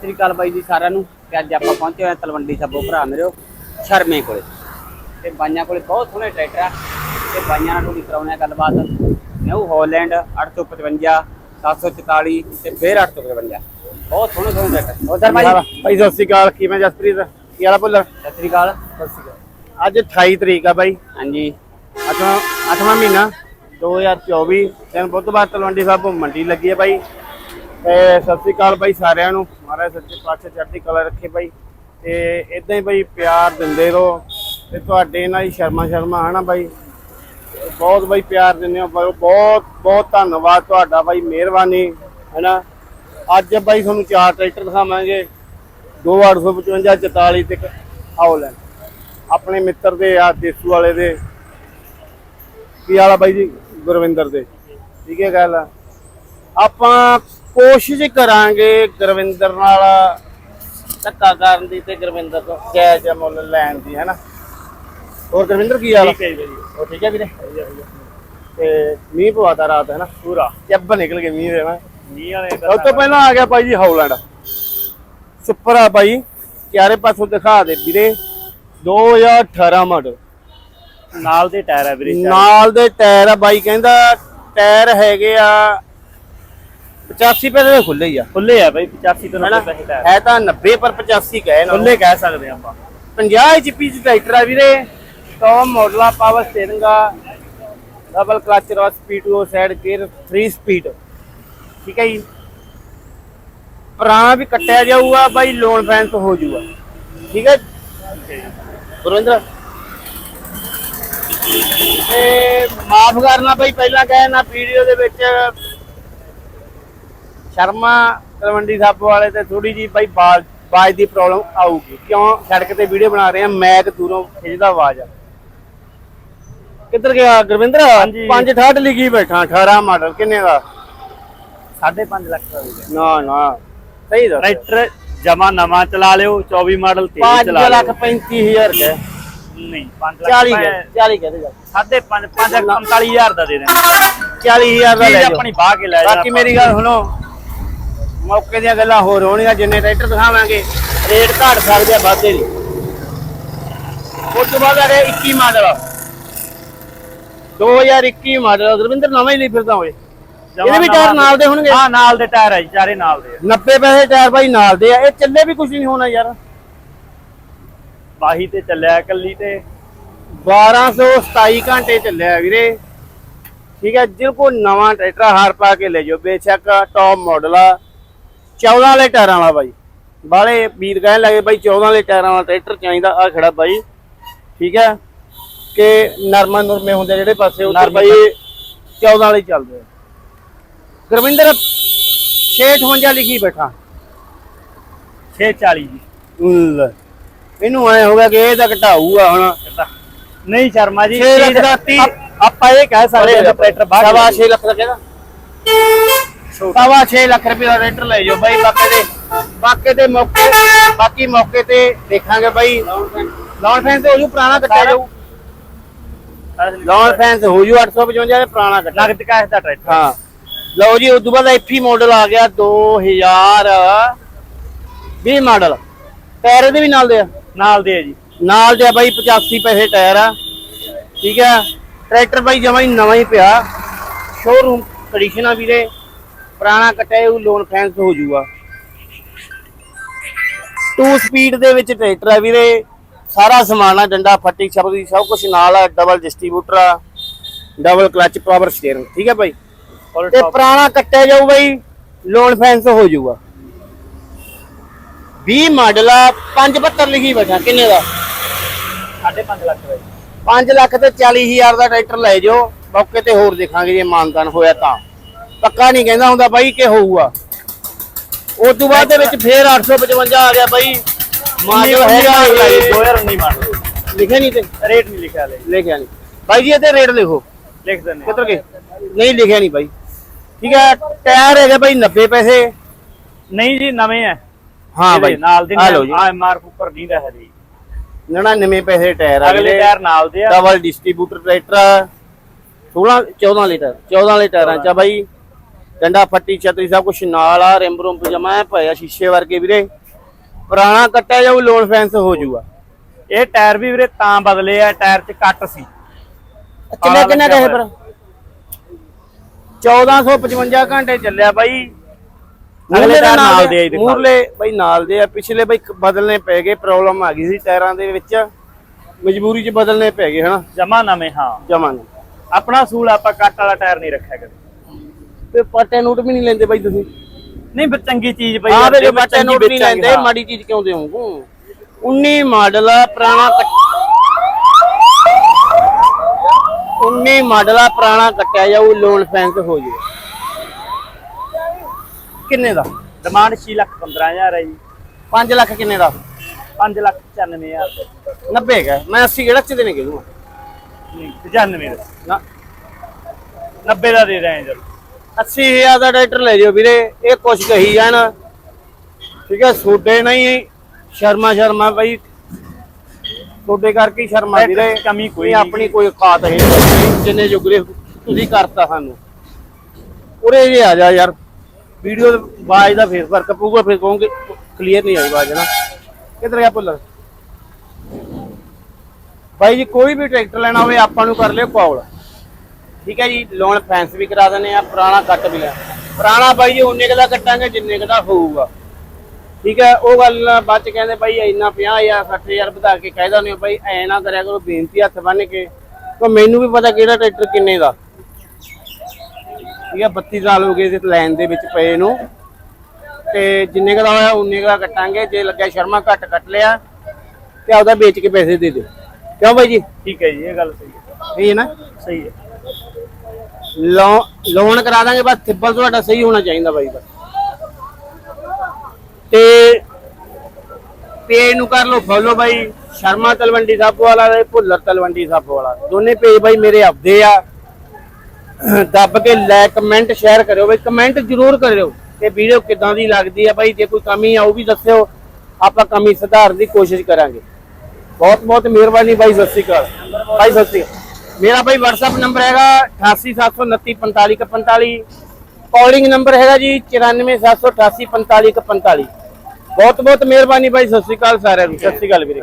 ਸਤਿ ਸ੍ਰੀ ਅਕਾਲ ਬਾਈ ਜੀ ਸਾਰਿਆਂ ਨੂੰ। ਤੇ ਅੱਜ ਆਪਾਂ ਪਹੁੰਚੇ ਹੋਏ ਤਲਵੰਡੀ ਸਾਬੋ ਭਰਾ ਮੇਰੋ ਸ਼ਰਮੇ ਕੋਲੇ। ਤੇ ਬਾਈਆਂ ਕੋਲੇ ਬਹੁਤ ਸੋਹਣੇ ਟਰੈਕਟਰ ਆ। ਤੇ ਬਾਈਆਂ ਨਾਲ ਥੋੜੀ ਕਰਾਉਣੇ ਆ ਗੱਲਬਾਤ। ਨਿਊ ਹਾਲੈਂਡ 855 744 ਤੇ ਫਿਰ 855 ਬਹੁਤ ਸੋਹਣੇ ਸੋਹਣੇ ਟਰੈਕਟਰ। ਸਰ ਬਾਈ? ਭਾਈ ਸਤਿ ਸ਼੍ਰੀ ਅਕਾਲ। ਕਿਵੇਂ ਜਸਪ੍ਰੀਤ? ਕੀ ਹਾਲ ਆ ਭੁੱਲਰ? ਸਤਿ ਸ੍ਰੀ ਅਕਾਲ। ਅੱਜ 28 ਤਰੀਕ ਆ ਬਾਈ। ਹਾਂਜੀ। ਅੱਠਵਾਂ ਅੱਠਵਾਂ ਮਹੀਨਾ 2024 ਦਿਨ ਬੁੱਧਵਾਰ ਤਲਵੰਡੀ ਸਾਹਿਬ ਮੰਡੀ ਲੱਗੀ ਹੈ ਬਾਈ। ਤੇ ਸਤਿ ਸ਼੍ਰੀ ਅਕਾਲ ਬਾਈ ਸਾਰਿਆਂ ਨੂੰ। ਮਹਾਰਾਜ ਸੱਚੇ ਪਾਤਸ਼ਾਹ ਚੜ੍ਹਦੀ ਕਲਾ ਰੱਖੇ ਬਾਈ। ਤੇ ਇਦਾਂ ਹੀ ਬਾਈ ਪਿਆਰ ਦਿੰਦੇ ਰਹੋ ਤੇ ਤੁਹਾਡੇ ਨਾਲ ਹੀ ਸ਼ਰਮਾ ਸ਼ਰਮਾ, ਹਨਾ ਬਾਈ? ਬਹੁਤ ਬਾਈ ਪਿਆਰ ਦਿੰਦੇ ਹੋ ਬਹੁਤ ਬਹੁਤ ਧੰਨਵਾਦ ਤੁਹਾਡਾ ਬਾਈ, ਮਿਹਰਬਾਨੀ, ਹੈਨਾ? ਅੱਜ ਬਾਈ ਤੁਹਾਨੂੰ ਚਾਰ ਟਰੈਕਟਰ ਦਿਖਾਵਾਂਗੇ। 2855 44 ਤੇ ਆਉਲੈਂਡ ਆਪਣੇ ਮਿੱਤਰ ਦੇ ਆ, ਦੇਸੂ ਵਾਲੇ ਦੇ। ਕੀ ਵਾਲਾ ਬਾਈ ਜੀ? ਗੁਰਵਿੰਦਰ ਦੇ। ਠੀਕ ਹੈ ਗੱਲ। ਆਪਾਂ ਕੋਸ਼ਿਸ਼ ਕਰਾਂਗੇ ਗੁਰਵਿੰਦਰ ਨਾਲ ਧੱਕਾ ਕਰਨ ਦੀ ਤੇ ਗੁਰਵਿੰਦਰ ਤੋਂ ਜਾਇਜ਼ ਮੁੱਲ ਲੈਣ ਦੀ ਹੈਨਾ ਹੋਰ ਗੁਰਵਿੰਦਰ ਕੀ ਹਾਲ ਆ? ਹੈ ਜੀ ਉਹ ਠੀਕ ਹੈ ਵੀਰੇ? ਤੇ ਮੀਂਹ ਪਵਾਤਾ ਰਾਤ ਹੈ ਨਾ? ਪੂਰਾ। ਚੱਬ ਨਿਕਲ ਕੇ ਮੀਂਹ ਦੇ ਨਾ ਜੀ ਵਾਲੇ ਤੋਂ ਪਹਿਲਾਂ ਆ ਗਿਆ ਬਾਈ ਜੀ ਹੌਲੈਂਡ ਸੁਪਰ ਆ ਬਾਈ ਚਾਰੇ ਪਾਸੋਂ ਦਿਖਾ ਦੇ ਵੀਰੇ। 2018 ਮਾਡਲ ਨਾਲ ਦੇ ਟਾਇਰ ਆ ਵੀਰੇ ਨਾਲ ਦੇ ਟਾਇਰ ਆ ਬਾਈ ਕਹਿੰਦਾ ਟਾਇਰ ਹੈਗੇ ਆ 85 ਪੈਸੇ ਦੇ ਖੁੱਲੇ ਹੀ ਆ। ਖੁੱਲੇ ਆ ਬਾਈ 85 ਤੋਂ ਹੈਨਾ? ਹੈ ਤਾਂ 90 ਪਰ 85 ਕਹੇ ਨਾ ਖੁੱਲੇ ਕਹਿ ਸਕਦੇ ਆਪਾਂ। 50 HP ਚ ਟਰੈਕਟਰ ਆ ਵੀਰੇ। ਟੌਪ ਮਾਡਲ ਆ। ਪਾਵਰ ਸਟੀਅਰਿੰਗ ਆ ਡਬਲ ਕਲਚ ਰੋਸ P2O ਸਾਈਡ ਗੇਅਰ 3 ਸਪੀਡ ਠੀਕ ਹੈ ਜੀ? ਪੁਰਾਣਾ ਵੀ ਕੱਟਿਆ ਜਾਊਗਾ ਬਾਈ ਲੋਨ ਫੈਂਸ ਹੋ ਜਾਊਗਾ। ਠੀਕ ਹੈ? ਗੁਰਵਿੰਦਰ। ਤੇ ਮਾਫ ਕਰਨਾ ਬਾਈ ਪਹਿਲਾਂ ਕਹੇ ਨਾ ਵੀਡੀਓ ਦੇ ਵਿੱਚ ਸ਼ਰਮਾ ਤਲਵੰਡੀ ਸਾਬੋ ਵਾਲੇ ਤੇ ਥੋੜੀ ਜੀ ਬਾਈ ਬਾਜ ਬਾਜ ਦੀ ਪ੍ਰੋਬਲਮ ਆਊਗੀ। ਕਿਉਂ? ਸੜਕ ਤੇ ਵੀਡੀਓ ਬਣਾ ਰਹੇ ਆ ਮੈਕ ਦੂਰੋਂ ਖਿੱਚਦਾ ਆਵਾਜ਼ ਆ। ਕਿੱਧਰ ਗਿਆ ਗੁਰਵਿੰਦਰ? ਹਾਂਜੀ। 568 ਲਿਖੀ ਬੈਠਾ 18 ਮਾਡਲ ਕਿੰਨੇ ਦਾ? 5.5 ਲੱਖ ਦਾ ਵੀਰੇ ਨਾ ਨਾ। ਸਹੀ ਦੱਸ। ਟਰੈਕਟਰ ਜਮਾ ਨਵਾਂ ਚਲਾ ਲਿਓ 24 ਮਾਡਲ ਤੇਜ਼ 5 ਚਲਾ ਲੱਖ 35000 ਕਹੇ ਨਹੀਂ 5 ਲੱਖ 40 ਕਹੇ 40 ਕਹਦੇ ਜਾ। ਸਾਢੇ 5 5 45000 ਦਾ ਦੇ ਦੇਣਾ। 40000 ਦਾ ਲੈ ਜਾਓ। ਆਪਣੀ ਬਾਹ ਕੇ ਲੈ ਜਾ ਬਾਕੀ ਮੇਰੀ ਗੱਲ ਸੁਣੋ। ਮੌਕੇ ਦੀਆਂ ਗੱਲਾਂ ਹੋਰ ਹੋਣਗੀਆਂ ਜਿੰਨੇ ਟਰੈਕਟਰ ਦਿਖਾਵਾਂਗੇ ਰੇਟ ਘਟ ਸਕਦੇ ਆ ਵਾਧੇ ਦੀ। ਉਸ ਤੋਂ ਬਾਅਦ ਆ ਗਿਆ 21 ਮਾਡਲ। 2021 ਮਾਡਲ ਗੁਰਵਿੰਦਰ ਨਵਾਂ ਹੀ ਲਈ ਫਿਰਦਾ ਹੋਏ ਇਹਦੇ ਵੀ ਟਾਇਰ ਨਾਲ ਦੇ ਹੋਣਗੇ? ਹਾਂ ਨਾਲ ਦੇ ਟਾਇਰ ਆ ਜੀ ਚਾਰੇ ਨਾਲ ਦੇ ਆ। 90 ਪੈਸੇ ਟਾਇਰ ਬਾਈ ਨਾਲ ਦੇ ਆ। ਇਹ ਚੱਲੇ ਵੀ ਕੁਝ ਨਹੀਂ ਹੋਣਾ ਯਾਰ। ਬਾਹੀ ਤੇ ਚੱਲਿਆ ਕੱਲੀ ਤੇ। 1227 ਘੰਟੇ ਚੱਲਿਆ ਵੀਰੇ। ਠੀਕ ਹੈ ਜਿਹਦੇ ਕੋਲ ਨਵਾਂ ਟਰੈਕਟਰ ਹਾਰ ਪਾ ਕੇ ਲੈ ਜਾਓ। ਬੇਸ਼ੱਕ ਟੌਪ ਮਾਡਲ ਆ। 14 ਵਾਲੇ ਟਾਇਰਾਂ ਵਾਲਾ ਬਾਈ। ਬਾਲੇ ਵੀਰ ਕਹਿਣ ਲੱਗੇ ਬਾਈ 14 ਵਾਲੇ ਟਾਇਰਾਂ ਵਾਲਾ ਟਰੈਕਟਰ ਚਾਹੀਦਾ ਆ ਖੜਾ ਬਾਈ। ਠੀਕ ਹੈ? ਕਿ ਨਰਮਾ ਨੁਰਮੇ ਹੁੰਦੇ ਜਿਹੜੇ ਪਾਸੇ ਉੱਧਰ ਬਾਈ 14 ਵਾਲੇ ਚੱਲਦੇ ਆ। ਗੁਰਵਿੰਦਰ 658 ਲਿਖੀ ਬੈਠਾ। 640 ਜੀ। ਇਹਨੂੰ ਐ ਹੋ ਗਿਆ ਕਿ ਇਹ ਤਾਂ ਘਟਾਊਗਾ ਹੁਣ। ਨਹੀਂ ਸ਼ਰਮਾ ਜੀ ਛੇ ਲੱਖ ਚੀਜ਼- ਦਾ ਤੀਹ- ਆਪ- ਆਪਾਂ ਇਹ ਕਹਿ ਸਕਦੇ ਕਿ ਟਰੈਕਟਰ ਬਾਹਰ 6 ਲੱਖ ਦਾ ਕਿਹਦਾ ਸਵਾ 6 ਲੱਖ ਰੁਪਏ ਦਾ ਟਰੈਕਟਰ ਲੈ ਜਾਓ ਬਾਈ ਬਾਕੀ ਦੇ ਬਾਕੀ ਦੇ ਮੌਕੇ ਬਾਕੀ ਮੌਕੇ ਤੇ ਦੇਖਾਂਗੇ ਬਾਈ। ਲਾਉਣ ਫੈਂਸ ਹੋ ਜੂ ਪੁਰਾਣਾ ਕੱਟਿਆ ਜਾਊ। ਲਾਉਣ ਫੈਂਸ ਹੋ ਜੂ 855 ਦੇ ਪੁਰਾਣਾ ਕੱਟਿਆ। ਨਗਦ ਕੈਸ਼ ਦਾ ਟਰੈਕਟਰ ਹਾਂ। ਲਓ ਜੀ ਉਸ ਤੋਂ ਬਾਅਦ ਐਫੀ ਮਾਡਲ ਆ ਗਿਆ 2020 ਮਾਡਲ ਟਾਇਰ ਇਹਦੇ ਵੀ ਨਾਲ ਦੇ ਆ? ਨਾਲ ਦੇ ਆ ਜੀ। ਨਾਲ ਦੇ ਆ ਬਾਈ 85 ਪੈਸੇ ਟਾਇਰ ਆ। ਠੀਕ ਆ। ਟਰੈਕਟਰ ਬਾਈ ਜਮਾ ਹੀ ਨਵਾਂ ਹੀ ਪਿਆ। ਸ਼ੋਰੂਮ ਕੰਡੀਸ਼ਨ ਆ ਵੀਰੇ। ਪੁਰਾਣਾ ਕੱਟਿਆ ਉਹ ਲੋਨ ਫੈਂਸ ਹੋ ਜਾਊਗਾ। 2 ਸਪੀਡ ਦੇ ਵਿੱਚ ਟਰੈਕਟਰ ਆ ਵੀਰੇ। ਸਾਰਾ ਸਮਾਨ ਆ ਡੰਡਾ ਫੱਟੀ ਛਪਦੀ ਸਭ ਕੁਝ ਨਾਲ ਆ ਡਬਲ ਡਿਸਟ੍ਰੀਬਿਊਟਰ ਆ ਡਬਲ ਕਲਚ ਪਾਵਰ ਸਟੀਅਰਿੰਗ ਠੀਕ ਹੈ ਬਾਈ? ਤੇ ਪੁਰਾਣਾ ਕੱਟਿਆ ਜਾਊ ਬਾਈ ਲੋਨ ਫੈਂਸ ਹੋ ਜਾਊਗਾ। 20 ਮਾਡਲ ਆ 572 ਲਿਖੀ ਬੈਠਾ ਕਿੰਨੇ ਦਾ? 5.5 ਲੱਖ ਦਾ ਜੀ। 5 ਲੱਖ ਤੇ 40 ਹਜ਼ਾਰ ਦਾ ਟਰੈਕਟਰ ਲੈ ਜਾਓ ਮੌਕੇ ਤੇ ਹੋਰ ਦੇਖਾਂਗੇ ਜੇ ਮਾਨਦਾਨ ਹੋਇਆ ਤਾਂ। ਪੱਕਾ ਨਹੀਂ ਕਹਿੰਦਾ ਹੁੰਦਾ ਬਾਈ ਕਿ ਹੋਊਗਾ। ਉਸ ਤੋਂ ਬਾਅਦ ਦੇ ਵਿੱਚ ਫੇਰ 855 ਆ ਗਿਆ ਬਾਈ। ਮਾਡਲ ਹੈਗਾ ਇਹ। 2019 ਮਾਡਲ ਲਿਖਿਆ ਨਹੀਂ ਤੇ? ਰੇਟ ਨਹੀਂ ਲਿਖਿਆ ਲੈ ਲਿਖਿਆ ਨਹੀਂ। ਬਾਈ ਜੀ ਇਹਦੇ ਰੇਟ ਲਿਖੋ। ਲਿਖ ਦਿੰਦੇ ਕਿੱਧਰ ਗਏ ਨਹੀਂ ਲਿਖਿਆ ਨਹੀਂ ਬਾਈ। ਠੀਕ ਹੈ ਟਾਇਰ ਹੈਗਾ ਬਾਈ 90 ਪੈਸੇ। ਨਹੀਂ ਜੀ ਨਵੇਂ ਆ ਹਾਂ ਬਾਈ। ਨਾਲ ਦੇ ਆ ਲਓ ਜੀ। ਆ ਐਮਆਰਐਫ ਉੱਪਰ ਨਹੀਂ ਦਾ ਹੈ ਜੀ 99 ਪੈਸੇ ਟਾਇਰ ਆ ਅਗਲੇ ਟਾਇਰ ਨਾਲ ਦੇ ਆ। ਡਬਲ ਡਿਸਟ੍ਰੀਬਿਊਟਰ ਟਰੈਕਟਰ 16 14 ਲੀਟਰ 14 ਲੀਟਰਾਂ ਚ ਬਾਈ। ਡੰਡਾ ਫੱਟੀ ਛਤਰੀ ਸਭ ਕੁਛ ਨਾਲ ਆ ਰਿੰਬ ਰੁੰਬ ਜਮਾ ਪਿਆ ਸ਼ੀਸ਼ੇ ਵਰਗੇ ਵੀਰੇ। ਪੁਰਾਣਾ ਕੱਟਿਆ ਜਾਊ ਲੋਨ ਫੈਂਸ ਹੋ ਜਾਊਗਾ ਇਹ ਟਾਇਰ ਵੀ ਵੀਰੇ ਤਾਂ ਬਦਲੇ ਆ ਟਾਇਰ 'ਚ ਕੱਟ ਸੀ। ਕਿੰਨੇ ਕਿੰਨੇ ਕਹੇ ਪਰ? 1455 ਘੰਟੇ ਚੱਲਿਆ ਬਾਈ। ਅਗਲੇ ਟਾਇਰ ਨਾਲ ਦੇ ਆ। ਜੀ ਦਿਖਾ। ਮੂਰਲੇ ਬਾਈ ਨਾਲ ਦੇ ਆ। ਪਿਛਲੇ ਬਾਈ ਬਦਲਨੇ ਪੈ ਗਏ ਪ੍ਰੋਬਲਮ ਆ ਗਈ ਸੀ ਟਾਇਰਾਂ ਦੇ ਵਿੱਚ। ਮਜਬੂਰੀ 'ਚ ਬਦਲਨੇ ਪੈ ਗਏ ਹਨਾ? ਜਮਾ ਨਵੇਂ ਹਾਂ। ਜਮਾਂ ਆਪਣਾ ਸੂਲ ਆਪਾਂ ਕੱਟ ਵਾਲਾ ਟਾਇਰ ਨਹੀਂ ਰੱਖਿਆ ਕਦੇ। ਤੇ ਪੱਟੇ ਨੋਟ ਵੀ ਨਹੀਂ ਲੈਂਦੇ ਬਾਈ ਤੁਸੀਂ? ਨਹੀਂ ਫਿਰ ਚੰਗੀ ਚੀਜ਼ ਪਈ ਹਾਂ ਆ, ਵੇ ਪੱਟੇ ਨੋਟ ਨਹੀਂ ਲੈਂਦੇ ਹਾਂ। ਮਾੜੀ ਚੀਜ਼ ਕਿਉਂ ਦੇਵੋਂ 19 ਮਾਡਲ ਆ ਪੁਰਾਣਾ ਕੱਟ- 19 ਮਾਡਲ ਆ ਪੁਰਾਣਾ ਕੱਟਿਆ ਜਾਊ ਲੋਨ ਫੈਂਸ ਹੋ ਜੇ ਕਿੰਨੇ ਦਾ? ਡਿਮਾਂਡ 6 ਲੱਖ 15000 ਹੈ ਜੀ। 5 ਲੱਖ ਕਿੰਨੇ ਦਾ? 5 ਲੱਖ 94000 90 ਹੈਗਾ ਮੈਂ 80 ਕਿਹੜਾ ਚ ਦੇਣੇ ਕਿਹਨੂੰ? ਨਹੀਂ 95 ਦਾ। ਨਾ। 90 ਦਾ ਦੇ ਰਹੇ ਜਰ 80000 ਦਾ ਟਰੈਕਟਰ ਲੈ ਜਿਓ ਵੀਰੇ ਇਹ ਕੁਛ ਕਹੀ ਜਾਣ। ਠੀਕ ਹੈ ਸੋਡੇ ਨਹੀਂ ਸ਼ਰਮਾ ਸ਼ਰਮਾ ਬਾਈ। ਸੋਡੇ ਕਰਕੇ ਸ਼ਰਮਾ ਵੀਰੇ ਕਮੀ ਕੋਈ। ਆਪਣੀ ਕੋਈ ਔਕਾਤ ਹੈ। ਜਿੰਨੇ ਜੁਗਰੇ ਤੁਸੀਂ ਕਰਤਾ ਸਾਨੂੰ। ਉਰੇ ਜੇ ਆ ਜਾ ਯਾਰ ਵੀਡੀਓ ਆਵਾਜ਼ ਦਾ ਫੇਰ ਫ਼ਰਕ ਪਊਗਾ ਫਿਰ ਕਹੋਗੇ ਕਲੀਅਰ ਨਹੀਂ ਆਈ ਆਵਾਜ਼ ਨਾ। ਕਿੱਧਰ ਗਿਆ ਭੁੱਲਰ? ਬਾਈ ਜੀ ਕੋਈ ਵੀ ਟਰੈਕਟਰ ਲੈਣਾ ਹੋਵੇ ਆਪਾਂ ਨੂੰ ਕਰ ਲਿਓ ਕਾਲ। ਠੀਕ ਹੈ ਜੀ ਲੋਨ ਫੈਂਸ ਵੀ ਕਰਾ ਦਿੰਦੇ ਆ ਪੁਰਾਣਾ ਕੱਟ ਵੀ ਲੈ ਪੁਰਾਣਾ ਬਾਈ ਜੀ ਉਨੇ ਕੁ ਦਾ ਕੱਟਾਂਗੇ ਜਿੰਨੇ ਕੁ ਦਾ ਹੋਊਗਾ। ਠੀਕ ਹੈ ਉਹ ਗੱਲ ਬਾਅਦ ਚ ਕਹਿੰਦੇ ਬਾਈ ਇੰਨਾ 50000 60000 ਵਧਾ ਕੇ ਕਹਿਦਾ ਨਹੀਂ ਬਾਈ ਐ ਨਾ ਕਰਿਆ ਕਰੋ ਬੇਨਤੀ ਹੱਥ ਬੰਨ ਕੇ। ਤਾਂ ਮੈਨੂੰ ਵੀ ਪਤਾ ਕਿਹੜਾ ਟਰੈਕਟਰ ਕਿੰਨੇ ਦਾ। ਠੀਕ ਹੈ 32 ਸਾਲ ਹੋ ਗਏ ਇਸ ਲਾਈਨ ਦੇ ਵਿੱਚ ਪਏ ਨੂੰ। ਤੇ ਜਿੰਨੇ ਕੁ ਦਾ ਹੋਇਆ ਉਨੇ ਕੁ ਦਾ ਕੱਟਾਂਗੇ। ਜੇ ਲੱਗਿਆ ਸ਼ਰਮਾ ਘੱਟ ਕੱਟ ਲਿਆ ਤੇ ਆਪਦਾ ਵੇਚ ਕੇ ਪੈਸੇ ਦੇ ਦਿਓ। ਕਿਉਂ ਬਾਈ ਜੀ? ਠੀਕ ਹੈ ਜੀ ਇਹ ਗੱਲ ਸਹੀ ਹੈ। ਸਹੀ ਹੈ ਨਾ? ਸਹੀ ਹੈ। ਲੋਨ ਕਰਾ ਦਾਂਗੇ, ਬਸ ਥਿੱਬਲ ਤੁਹਾਡਾ ਸਹੀ ਹੋਣਾ ਚਾਹੀਦਾ ਬਾਈ ਬਸ। ਤੇ ਪੇਜ ਨੂੰ ਕਰ ਲਓ, ਫੋਲੋ ਬਾਈ, ਸ਼ਰਮਾ ਤਲਵੰਡੀ ਸਾਬੋ ਵਾਲਾ ਤੇ ਭੁੱਲਰ ਤਲਵੰਡੀ ਸਾਬੋ ਵਾਲਾ। ਦੋਨੇ ਪੇਜ ਬਾਈ ਮੇਰੇ ਆਪਦੇ ਆ। ਦੱਬ ਕੇ ਲਾਈਕ ਕਮੈਂਟ ਸ਼ੇਅਰ ਕਰਿਓ ਬਾਈ ਕਮੈਂਟ ਜ਼ਰੂਰ ਕਰਿਓ ਕਿ ਵੀਡੀਓ ਕਿਦਾਂ ਦੀ ਲੱਗਦੀ ਆ ਬਾਈ। ਜੇ ਕੋਈ ਕਮੀ ਆ, ਉਹ ਵੀ ਦੱਸਿਓ। ਆਪਾਂ ਕਮੀ ਸੁਧਾਰਨ ਦੀ ਕੋਸ਼ਿਸ਼ ਕਰਾਂਗੇ। ਬਹੁਤ ਬਹੁਤ ਮਿਹਰਬਾਨੀ ਬਾਈ, ਸਤਿ ਸ਼੍ਰੀ ਅਕਾਲ। ਬਾਈ, ਸਤਿ ਸ਼੍ਰੀ ਅਕਾਲ। ਮੇਰਾ ਬਾਈ WhatsApp ਨੰਬਰ ਹੈਗਾ 8879455145 ਕਾਲਿੰਗ ਨੰਬਰ ਹੈਗਾ ਜੀ 9478844545 ਬਹੁਤ ਬਹੁਤ ਮਿਹਰਬਾਨੀ ਬਾਈ ਸਤਿ ਸ਼੍ਰੀ ਅਕਾਲ ਸਾਰਿਆਂ ਨੂੰ, ਸਤਿ ਸ਼੍ਰੀ ਅਕਾਲ ਵੀਰੇ।